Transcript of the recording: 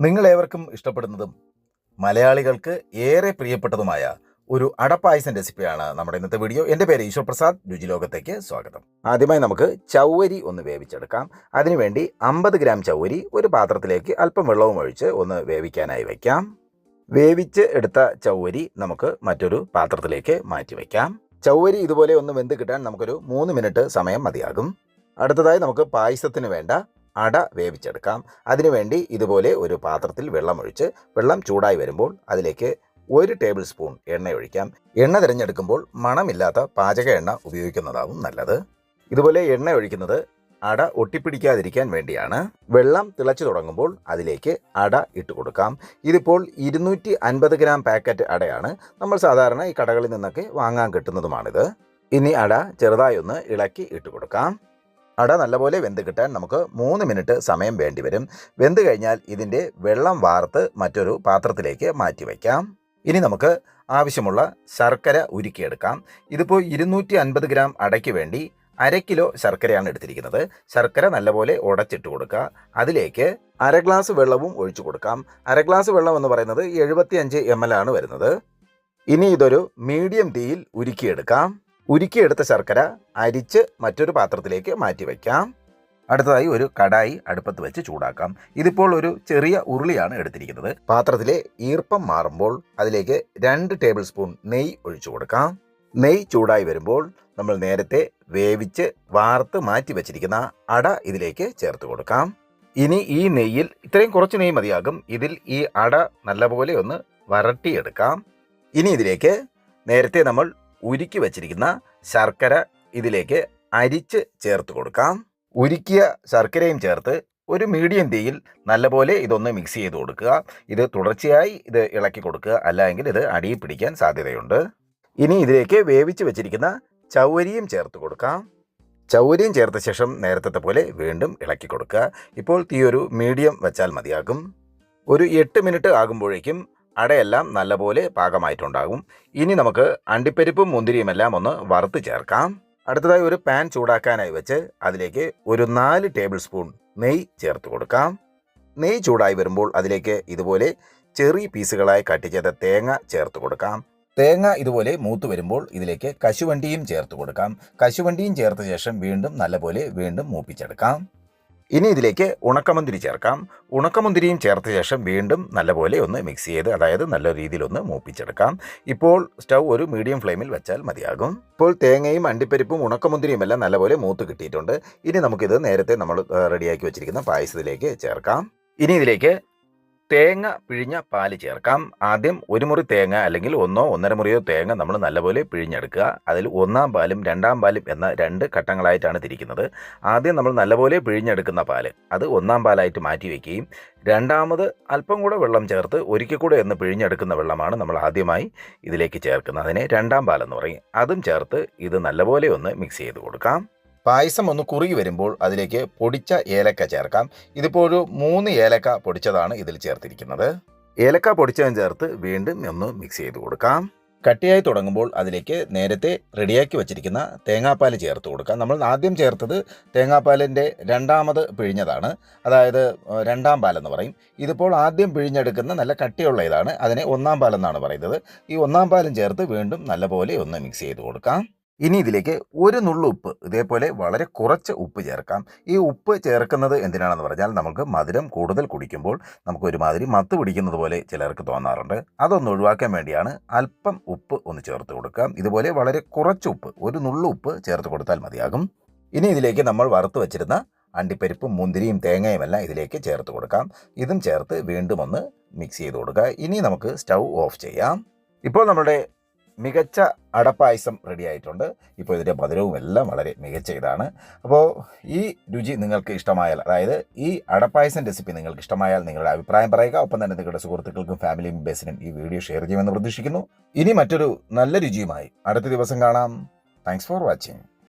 നിങ്ങളേവർക്കും ഇഷ്ടപ്പെടുന്നതും മലയാളികൾക്ക് ഏറെ പ്രിയപ്പെട്ടതുമായ ഒരു അടപ്പായസം റെസിപ്പിയാണ് നമ്മുടെ ഇന്നത്തെ വീഡിയോ. എന്റെ പേര് ഈശ്വർ പ്രസാദ്. രുചിലോകത്തേക്ക് സ്വാഗതം. ആദ്യമായി നമുക്ക് ചൗവരി ഒന്ന് വേവിച്ചെടുക്കാം. അതിനുവേണ്ടി അമ്പത് ഗ്രാം ചൗവരി ഒരു പാത്രത്തിലേക്ക് അല്പം വെള്ളവും ഒഴിച്ച് ഒന്ന് വേവിക്കാനായി വയ്ക്കാം. വേവിച്ച് എടുത്ത ചൗവരി നമുക്ക് മറ്റൊരു പാത്രത്തിലേക്ക് മാറ്റി വയ്ക്കാം. ചൗവരി ഇതുപോലെ ഒന്ന് വെന്ത് കിട്ടാൻ നമുക്കൊരു മൂന്ന് മിനിറ്റ് സമയം മതിയാകും. അടുത്തതായി നമുക്ക് പായസത്തിന് വേണ്ട അട വേവിച്ചെടുക്കാം. അതിനുവേണ്ടി ഇതുപോലെ ഒരു പാത്രത്തിൽ വെള്ളമൊഴിച്ച് വെള്ളം ചൂടായി വരുമ്പോൾ അതിലേക്ക് ഒരു ടേബിൾ സ്പൂൺ എണ്ണ ഒഴിക്കാം. എണ്ണ തിരഞ്ഞെടുക്കുമ്പോൾ മണമില്ലാത്ത പാചക എണ്ണ ഉപയോഗിക്കുന്നതാവും നല്ലത്. ഇതുപോലെ എണ്ണ ഒഴിക്കുന്നത് അട ഒട്ടിപ്പിടിക്കാതിരിക്കാൻ വേണ്ടിയാണ്. വെള്ളം തിളച്ചു തുടങ്ങുമ്പോൾ അതിലേക്ക് അട ഇട്ട് കൊടുക്കാം. ഇതിപ്പോൾ ഇരുന്നൂറ്റി അൻപത് ഗ്രാം പാക്കറ്റ് അടയാണ്. നമ്മൾ സാധാരണ ഈ കടകളിൽ നിന്നൊക്കെ വാങ്ങാൻ കിട്ടുന്നതുമാണിത്. ഇനി അട ചെറുതായി ഒന്ന് ഇളക്കി ഇട്ട് കൊടുക്കാം. അട നല്ലപോലെ വെന്ത് കിട്ടാൻ നമുക്ക് മൂന്ന് മിനിറ്റ് സമയം വേണ്ടി വരും. വെന്ത് കഴിഞ്ഞാൽ ഇതിന്റെ വെള്ളം വാർത്ത് മറ്റൊരു പാത്രത്തിലേക്ക് മാറ്റി വയ്ക്കാം. ഇനി നമുക്ക് ആവശ്യമുള്ള ശർക്കര ഉരുക്കിയെടുക്കാം. ഇതിപ്പോൾ ഇരുന്നൂറ്റി അൻപത് ഗ്രാം അടയ്ക്ക് വേണ്ടി അര കിലോ ശർക്കരയാണ് എടുത്തിരിക്കുന്നത്. ശർക്കര നല്ലപോലെ ഉടച്ചിട്ട് കൊടുക്കുക. അതിലേക്ക് അര ഗ്ലാസ് വെള്ളവും ഒഴിച്ചു കൊടുക്കാം. അര ഗ്ലാസ് വെള്ളം എന്ന് പറയുന്നത് എഴുപത്തി അഞ്ച് എം എൽ ആണ് വരുന്നത്. ഇനി ഇതൊരു മീഡിയം തീയിൽ ഉരുക്കിയെടുക്കാം. ഉരുക്കിയെടുത്ത ശർക്കര അരിച്ച് മറ്റൊരു പാത്രത്തിലേക്ക് മാറ്റി വയ്ക്കാം. അടുത്തതായി ഒരു കടായി അടുപ്പത്ത് വെച്ച് ചൂടാക്കാം. ഇതിപ്പോൾ ഒരു ചെറിയ ഉരുളിയാണ് എടുത്തിരിക്കുന്നത്. പാത്രത്തിലെ ഈർപ്പം മാറുമ്പോൾ അതിലേക്ക് രണ്ട് ടേബിൾ സ്പൂൺ നെയ്യ് ഒഴിച്ചു കൊടുക്കാം. നെയ്യ് ചൂടായി വരുമ്പോൾ നമ്മൾ നേരത്തെ വേവിച്ച് വാർത്ത് മാറ്റി വെച്ചിരിക്കുന്ന അട ഇതിലേക്ക് ചേർത്ത് കൊടുക്കാം. ഇനി ഈ നെയ്യിൽ ഇത്രയും കുറച്ച് നെയ്യ് മതിയാകും. ഇതിൽ ഈ അട നല്ലപോലെ ഒന്ന് വരട്ടിയെടുക്കാം. ഇനി ഇതിലേക്ക് നേരത്തെ നമ്മൾ ഉരുക്കി വച്ചിരിക്കുന്ന ശർക്കര ഇതിലേക്ക് അരിച്ച് ചേർത്ത് കൊടുക്കാം. ഉരുക്കിയ ശർക്കരയും ചേർത്ത് ഒരു മീഡിയം തീയിൽ നല്ലപോലെ ഇതൊന്ന് മിക്സ് ചെയ്ത് കൊടുക്കുക. ഇത് തുടർച്ചയായി ഇത് ഇളക്കി കൊടുക്കുക. അല്ലെങ്കിൽ ഇത് അടിയിൽ പിടിക്കാൻ സാധ്യതയുണ്ട്. ഇനി ഇതിലേക്ക് വേവിച്ച് വെച്ചിരിക്കുന്ന ചൗവരിയും ചേർത്ത് കൊടുക്കാം. ചൗവരിയും ചേർത്ത ശേഷം നേരത്തെ പോലെ വീണ്ടും ഇളക്കി കൊടുക്കുക. ഇപ്പോൾ തീ ഒരു മീഡിയം വെച്ചാൽ മതിയാകും. ഒരു എട്ട് മിനിറ്റ് ആകുമ്പോഴേക്കും അടയെല്ലാം നല്ലപോലെ പാകമായിട്ടുണ്ടാകും. ഇനി നമുക്ക് അണ്ടിപ്പരിപ്പും മുന്തിരിയുമെല്ലാം ഒന്ന് വറുത്ത് ചേർക്കാം. അടുത്തതായി ഒരു പാൻ ചൂടാക്കാനായി വെച്ച് അതിലേക്ക് ഒരു നാല് ടേബിൾ സ്പൂൺ നെയ്യ് ചേർത്ത് കൊടുക്കാം. നെയ്യ് ചൂടായി വരുമ്പോൾ അതിലേക്ക് ഇതുപോലെ ചെറിയ പീസുകളായി കട്ട് ചെയ്ത തേങ്ങ ചേർത്ത് കൊടുക്കാം. തേങ്ങ ഇതുപോലെ മൂത്ത് വരുമ്പോൾ ഇതിലേക്ക് കശുവണ്ടിയും ചേർത്ത് കൊടുക്കാം. കശുവണ്ടിയും ചേർത്ത ശേഷം വീണ്ടും നല്ലപോലെ വീണ്ടും മൂപ്പിച്ചെടുക്കാം. ഇനി ഇതിലേക്ക് ഉണക്കമുന്തിരി ചേർക്കാം. ഉണക്കമുന്തിരിയും ചേർത്ത ശേഷം വീണ്ടും നല്ലപോലെ ഒന്ന് മിക്സ് ചെയ്ത് അതായത് നല്ല രീതിയിൽ ഒന്ന് മൂപ്പിച്ചെടുക്കാം. ഇപ്പോൾ സ്റ്റൗ ഒരു മീഡിയം ഫ്ലെയിമിൽ വെച്ചാൽ മതിയാകും. ഇപ്പോൾ തേങ്ങയും അണ്ടിപ്പരിപ്പും ഉണക്കമുന്തിരിയും എല്ലാം നല്ലപോലെ മൂത്ത് കിട്ടിയിട്ടുണ്ട്. ഇനി നമുക്കിത് നേരത്തെ നമ്മൾ റെഡിയാക്കി വെച്ചിരിക്കുന്ന പായസത്തിലേക്ക് ചേർക്കാം. ഇനി ഇതിലേക്ക് തേങ്ങ പിഴിഞ്ഞ പാൽ ചേർക്കാം. ആദ്യം ഒരു മുറി തേങ്ങ അല്ലെങ്കിൽ ഒന്നോ ഒന്നര മുറിയോ തേങ്ങ നമ്മൾ നല്ലപോലെ പിഴിഞ്ഞെടുക്കുക. അതിൽ ഒന്നാം പാലും രണ്ടാം പാലും എന്ന രണ്ട് ഘട്ടങ്ങളായിട്ടാണ് തിരിക്കുന്നത്. ആദ്യം നമ്മൾ നല്ലപോലെ പിഴിഞ്ഞെടുക്കുന്ന പാൽ അത് ഒന്നാം പാലായിട്ട് മാറ്റി വയ്ക്കുകയും രണ്ടാമത് അല്പം കൂടെ വെള്ളം ചേർത്ത് ഒരിക്കൽ കൂടെ എന്ന് പിഴിഞ്ഞെടുക്കുന്ന വെള്ളമാണ് നമ്മൾ ആദ്യമായി ഇതിലേക്ക് ചേർക്കുന്നത്. അതിനെ രണ്ടാം പാലെന്ന് പറയും. അതും ചേർത്ത് ഇത് നല്ലപോലെ ഒന്ന് മിക്സ് ചെയ്ത് കൊടുക്കാം. പായസം ഒന്ന് കുറുകി വരുമ്പോൾ അതിലേക്ക് പൊടിച്ച ഏലക്ക ചേർക്കാം. ഇതിപ്പോൾ ഒരു മൂന്ന് ഏലക്ക പൊടിച്ചതാണ് ഇതിൽ ചേർത്തിരിക്കുന്നത്. ഏലക്ക പൊടിച്ചതും ചേർത്ത് വീണ്ടും ഒന്ന് മിക്സ് ചെയ്ത് കൊടുക്കാം. കട്ടിയായി തുടങ്ങുമ്പോൾ അതിലേക്ക് നേരത്തെ റെഡിയാക്കി വെച്ചിരിക്കുന്ന തേങ്ങാപ്പാൽ ചേർത്ത് കൊടുക്കാം. നമ്മൾ ആദ്യം ചേർത്തത് തേങ്ങാപ്പാലിന്റെ രണ്ടാമത് പിഴിഞ്ഞതാണ്. അതായത് രണ്ടാം പാലെന്ന് പറയും. ഇതിപ്പോൾ ആദ്യം പിഴിഞ്ഞെടുക്കുന്ന നല്ല കട്ടിയുള്ള ഇതാണ്. അതിനെ ഒന്നാം പാലെന്നാണ് പറയുന്നത്. ഈ ഒന്നാം പാലും ചേർത്ത് വീണ്ടും നല്ലപോലെ ഒന്ന് മിക്സ് ചെയ്ത് കൊടുക്കാം. ഇനി ഇതിലേക്ക് ഒരു നുള്ളു ഉപ്പ് ഇതേപോലെ വളരെ കുറച്ച് ഉപ്പ് ചേർക്കാം. ഈ ഉപ്പ് ചേർക്കുന്നത് എന്തിനാണെന്ന് പറഞ്ഞാൽ നമുക്ക് മധുരം കൂടുതൽ കുടിക്കുമ്പോൾ നമുക്ക് ഒരുമാതിരി മത്ത് പിടിക്കുന്നത് പോലെ ചിലർക്ക് തോന്നാറുണ്ട്. അതൊന്ന് ഒഴിവാക്കാൻ വേണ്ടിയാണ് അല്പം ഉപ്പ് ഒന്ന് ചേർത്ത് കൊടുക്കാം ഇതുപോലെ വളരെ കുറച്ച് ഉപ്പ് ഒരു നുള്ളു ഉപ്പ് ചേർത്ത് കൊടുത്താൽ മതിയാകും. ഇനി ഇതിലേക്ക് നമ്മൾ വറുത്ത് വെച്ചിരുന്ന അണ്ടിപ്പരിപ്പും മുന്തിരിയും തേങ്ങയുമെല്ലാം ഇതിലേക്ക് ചേർത്ത് കൊടുക്കാം. ഇതും ചേർത്ത് വീണ്ടും ഒന്ന് മിക്സ് ചെയ്ത് കൊടുക്കുക. ഇനി നമുക്ക് സ്റ്റൗ ഓഫ് ചെയ്യാം. ഇപ്പോൾ നമ്മുടെ മികച്ച അടപ്പായസം റെഡി ആയിട്ടുണ്ട്. ഇപ്പോൾ ഇതിന്റെ മധുരവും എല്ലാം വളരെ മികച്ച ഇതാണ്. അപ്പോൾ ഈ രുചി നിങ്ങൾക്ക് ഇഷ്ടമായാൽ അതായത് ഈ അടപ്പായസം റെസിപ്പി നിങ്ങൾക്ക് ഇഷ്ടമായാൽ നിങ്ങളുടെ അഭിപ്രായം പറയുക. ഒപ്പം തന്നെ നിങ്ങളുടെ സുഹൃത്തുക്കൾക്കും ഫാമിലി മെമ്പേഴ്സിനും ഈ വീഡിയോ ഷെയർ ചെയ്യുമെന്ന് പ്രതീക്ഷിക്കുന്നു. ഇനി മറ്റൊരു നല്ല രുചിയുമായി അടുത്ത ദിവസം കാണാം. Thanks for watching